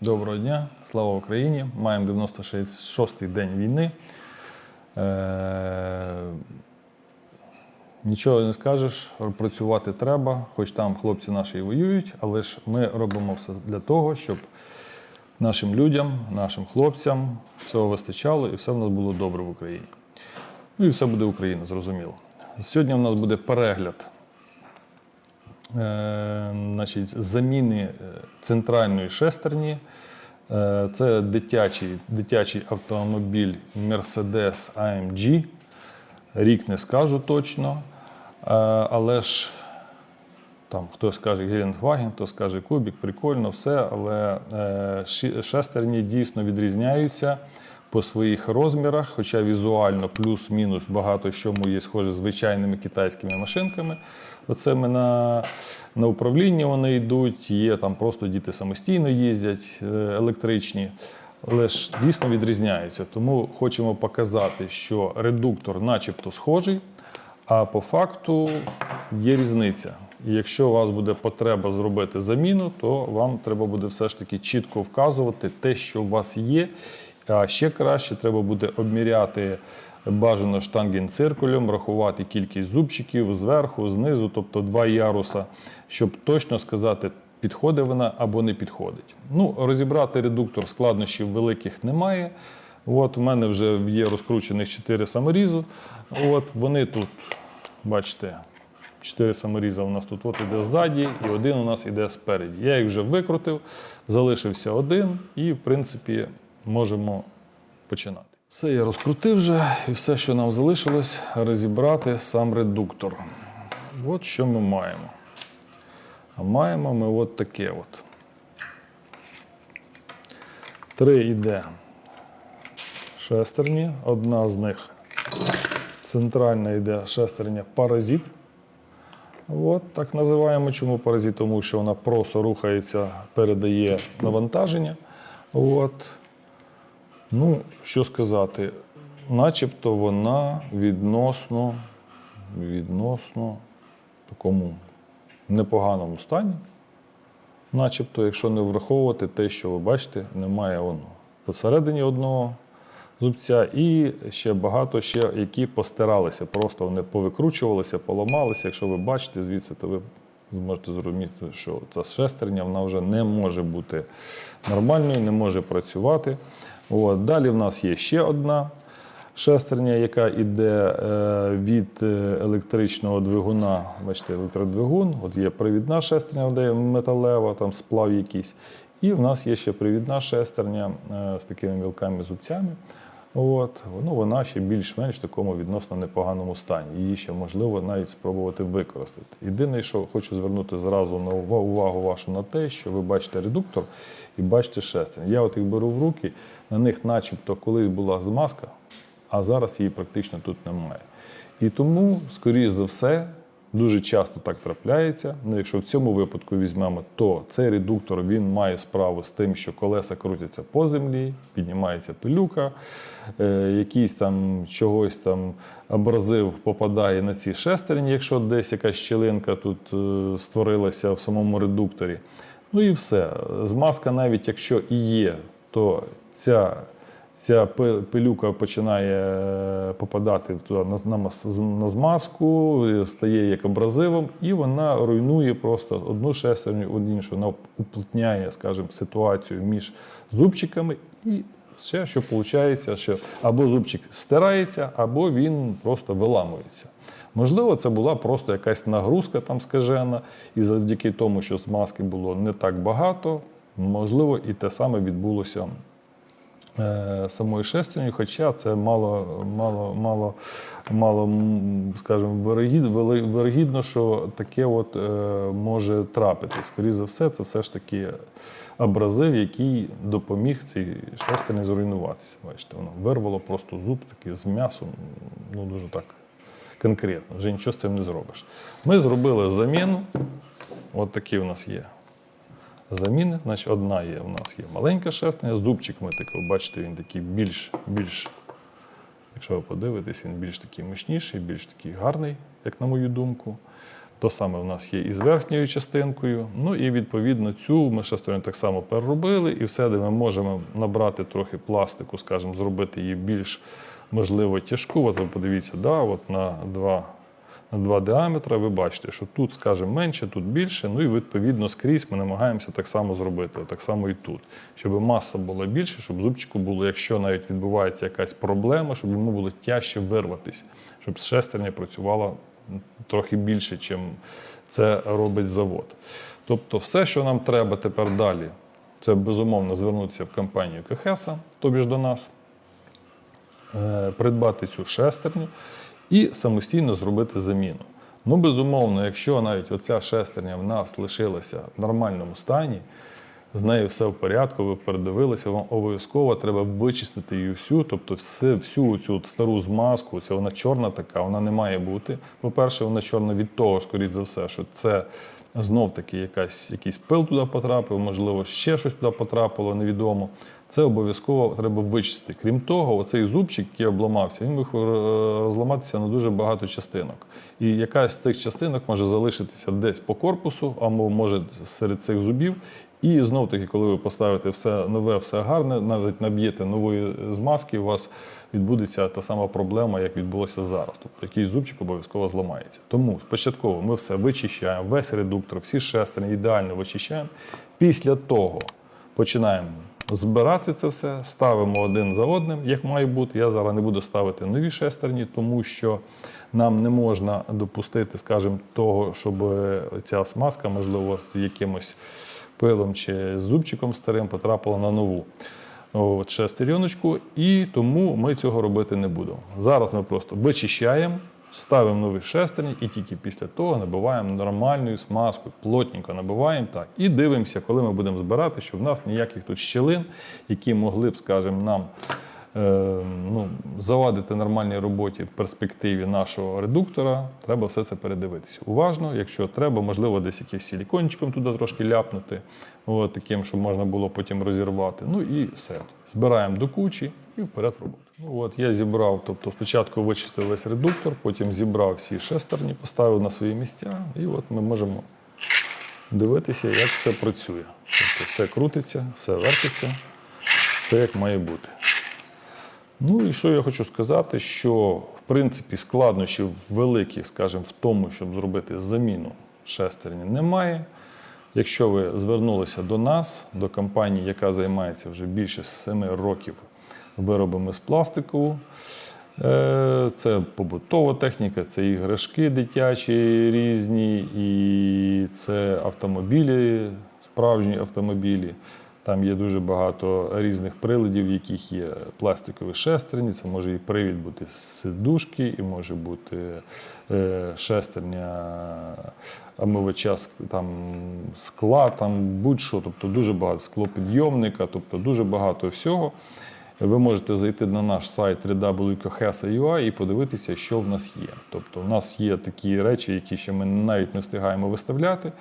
Доброго дня, слава Україні! Маємо 96-й день війни. Е, нічого не скажеш, працювати треба, хоч там хлопці наші і воюють, але ж ми робимо все для того, щоб нашим людям, нашим хлопцям всього вистачало і все в нас було добре в Україні. Ну і все буде Україна, зрозуміло. Сьогодні у нас буде перегляд значить, заміни е, центральної шестерні. Е, Це дитячий, дитячий автомобіль Mercedes AMG. Рік не скажу точно. Е, Але ж там хтось каже Гелендваген, хтось каже Кубік, прикольно, все, але е, шестерні дійсно відрізняються по своїх розмірах, хоча візуально плюс-мінус багато чому є схоже з звичайними китайськими машинками. Оце ми на, на управлінні вони йдуть, є там просто діти самостійно їздять, е, електричні. Але ж дійсно відрізняються. Тому хочемо показати, що редуктор начебто схожий, а по факту є різниця. І якщо у вас буде потреба зробити заміну, то вам треба буде все ж таки чітко вказувати те, що у вас є. А ще краще треба буде обміряти бажано штангенциркулем, рахувати кількість зубчиків зверху, знизу, тобто два яруса, щоб точно сказати, підходить вона або не підходить. Ну, розібрати редуктор складнощів великих немає. От у мене вже є розкручених 4 саморізу. От вони тут, бачите, 4 саморіза у нас тут от іде ззаді, і один у нас іде спереді. Я їх вже викрутив, залишився один, і, в принципі, можемо починати. Все я розкрутив вже, і все, що нам залишилось, розібрати сам редуктор. От що ми маємо. А маємо ми от таке от. Три йде шестерні. Одна з них центральна йде шестерня паразит. От так називаємо. Чому паразит? Тому що вона просто рухається, передає навантаження. От. Ну, що сказати, начебто вона відносно, відносно такому непоганому стані. Начебто, якщо не враховувати те, що ви бачите, немає он посередині одного зубця, і ще багато ще, які постиралися. Просто вони повикручувалися, поламалися. Якщо ви бачите звідси, то ви зможете зрозуміти, що ця шестерня вона вже не може бути нормальною, не може працювати. От. Далі в нас є ще одна шестерня, яка йде е, від е, електричного двигуна. Бачите, електродвигун. От є привідна шестерня, де металева, там сплав якийсь. І в нас є ще привідна шестерня е, з такими мілками зубцями. От, ну, вона ще більш-менш в такому відносно непоганому стані. Її ще можливо навіть спробувати використати. Єдине, що хочу звернути зразу на ува- увагу вашу на те, що ви бачите редуктор і бачите шестерню. Я от їх беру в руки, на них начебто колись була змазка, а зараз її практично тут немає. І тому, скоріш за все, дуже часто так трапляється. Ну, якщо в цьому випадку візьмемо, то цей редуктор він має справу з тим, що колеса крутяться по землі, піднімається пилюка, е, якийсь там чогось там абразив попадає на ці шестерні, якщо десь якась щілинка тут е, створилася в самому редукторі. Ну і все. Змазка, навіть якщо і є, то ця ця пилюка починає е, попадати туди на, змазку, е, стає як абразивом, і вона руйнує просто одну шестерню, одну іншу. Вона уплотняє, скажімо, ситуацію між зубчиками і. Ще що виходить, що або зубчик стирається, або він просто виламується. Можливо, це була просто якась нагрузка там скажена, і завдяки тому, що змазки було не так багато, можливо, і те саме відбулося самою шестерню, хоча це мало, мало, мало, мало скажімо, вирогідно, що таке от, е, може трапити. Скоріше за все, це все ж таки абразив, який допоміг цій шестерні зруйнуватися. Бачите, воно вирвало просто зуб такий з м'ясом, ну дуже так конкретно, вже нічого з цим не зробиш. Ми зробили заміну. От такі у нас є заміни. Значить, одна є, у нас є маленька шерстня, зубчик ми такий, бачите, він такий більш, більш, якщо ви подивитесь, він більш такий мощніший, більш такий гарний, як на мою думку. То саме в нас є і з верхньою частинкою. Ну і відповідно цю ми шестерню так само переробили, і все, де ми можемо набрати трохи пластику, скажімо, зробити її більш можливо тяжку. От ви подивіться, да, от на два на два діаметри, ви бачите, що тут, скажімо, менше, тут більше. Ну і відповідно скрізь ми намагаємося так само зробити, так само і тут. Щоб маса була більше, щоб зубчику було, якщо навіть відбувається якась проблема, щоб йому було тяжче вирватися, щоб шестерня працювала трохи більше, чим це робить завод. Тобто, все, що нам треба тепер далі, це безумовно звернутися в компанію Кехеса, тобі ж до нас, е, придбати цю шестерню і самостійно зробити заміну. Ну, безумовно, якщо навіть оця шестерня в нас лишилася в нормальному стані, з нею все в порядку, ви передивилися, вам обов'язково треба вичистити її всю, тобто все, всю цю стару змазку, це вона чорна така, вона не має бути. По-перше, вона чорна від того, скоріш за все, що це знов-таки якась, якийсь пил туди потрапив, можливо, ще щось туди потрапило, невідомо. Це обов'язково треба вичистити. Крім того, оцей зубчик, який обламався, він міг е, розламатися на дуже багато частинок. І якась з цих частинок може залишитися десь по корпусу, або може серед цих зубів. І знов таки, коли ви поставите все нове, все гарне, навіть наб'єте нової змазки, у вас відбудеться та сама проблема, як відбулося зараз. Тобто якийсь зубчик обов'язково зламається. Тому спочатку ми все вичищаємо, весь редуктор, всі шестерні ідеально вичищаємо. Після того починаємо збирати це все, ставимо один за одним, як має бути. Я зараз не буду ставити нові шестерні, тому що нам не можна допустити, скажімо, того, щоб ця смазка, можливо, з якимось пилом чи зубчиком старим потрапила на нову шестеріночку, і тому ми цього робити не будемо. Зараз ми просто вичищаємо, ставимо нові шестерні і тільки після того набиваємо нормальною смазкою, плотненько набиваємо так. І дивимося, коли ми будемо збирати, щоб в нас ніяких тут щелин, які могли б, скажімо, нам ну, завадити нормальній роботі в перспективі нашого редуктора, треба все це передивитися. Уважно, якщо треба, можливо, десь якийсь силікончиком туди трошки ляпнути, от, таким, щоб можна було потім розірвати. Ну і все. Збираємо до кучі і вперед роботу. Ну, от я зібрав, тобто спочатку вичистив весь редуктор, потім зібрав всі шестерні, поставив на свої місця, і от ми можемо дивитися, як все працює. Тобто все крутиться, все вертиться, все як має бути. Ну і що я хочу сказати, що в принципі складнощів великих, скажімо, в тому, щоб зробити заміну шестерні, немає. Якщо ви звернулися до нас, до компанії, яка займається вже більше 7 років виробами з пластику, е, це побутова техніка, це іграшки дитячі різні, і це автомобілі, справжні автомобілі. Там є дуже багато різних приладів, в яких є пластикові шестерні. Це може і привід бути з сидушки, і може бути е, шестерня омивача там, скла, там будь-що. Тобто дуже багато склопідйомника, тобто дуже багато всього. Ви можете зайти на наш сайт www.kohesa.ua і подивитися, що в нас є. Тобто, в нас є такі речі, які ще ми навіть не встигаємо виставляти.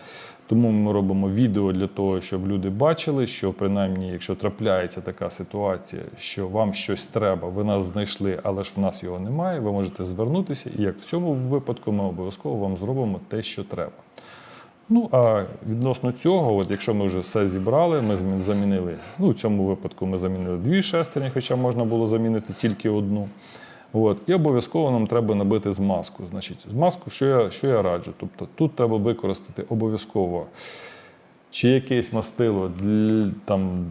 Тому ми робимо відео для того, щоб люди бачили, що принаймні, якщо трапляється така ситуація, що вам щось треба, ви нас знайшли, але ж в нас його немає. Ви можете звернутися, і як в цьому випадку ми обов'язково вам зробимо те, що треба. Ну а відносно цього, от якщо ми вже все зібрали, ми замінили. Ну, в цьому випадку ми замінили дві шестерні, хоча можна було замінити тільки одну. От. І обов'язково нам треба набити змазку. Значить, змазку, що я, що я раджу? Тобто тут треба використати обов'язково чи якесь мастило для, там,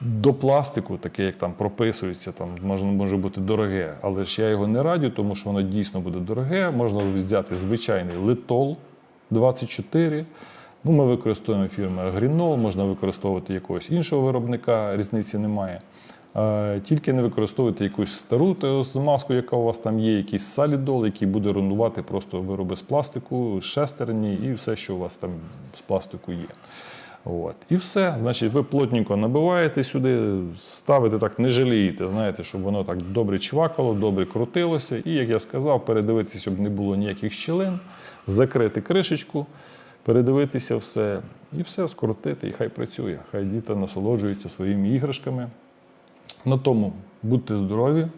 до пластику, таке як там прописується, там може, може бути дороге, але ж я його не радю, тому що воно дійсно буде дороге. Можна взяти звичайний литол 24. Ну, ми використовуємо фірми Агрінол, можна використовувати якогось іншого виробника, різниці немає. Е, Тільки не використовуйте якусь стару маску, яка у вас там є, якийсь салідол, який буде руйнувати просто вироби з пластику, шестерні і все, що у вас там з пластику є. От. І все. Значить, ви плотненько набиваєте сюди, ставите так, не жалієте, знаєте, щоб воно так добре чвакало, добре крутилося. І, як я сказав, передивитися, щоб не було ніяких щілин, закрити кришечку, передивитися все і все скрутити, і хай працює. Хай діти насолоджуються своїми іграшками. На тому будьте здорові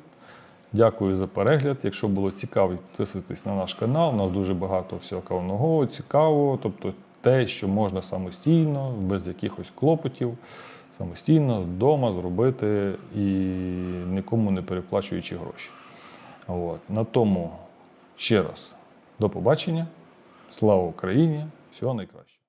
Дякую за перегляд. Якщо було цікаво, підписуйтесь на наш канал. У нас дуже багато всього нового, цікавого, тобто те, що можна самостійно, без якихось клопотів, самостійно вдома зробити і нікому не переплачуючи гроші. От. На тому ще раз до побачення. Слава Україні! Всього найкращого!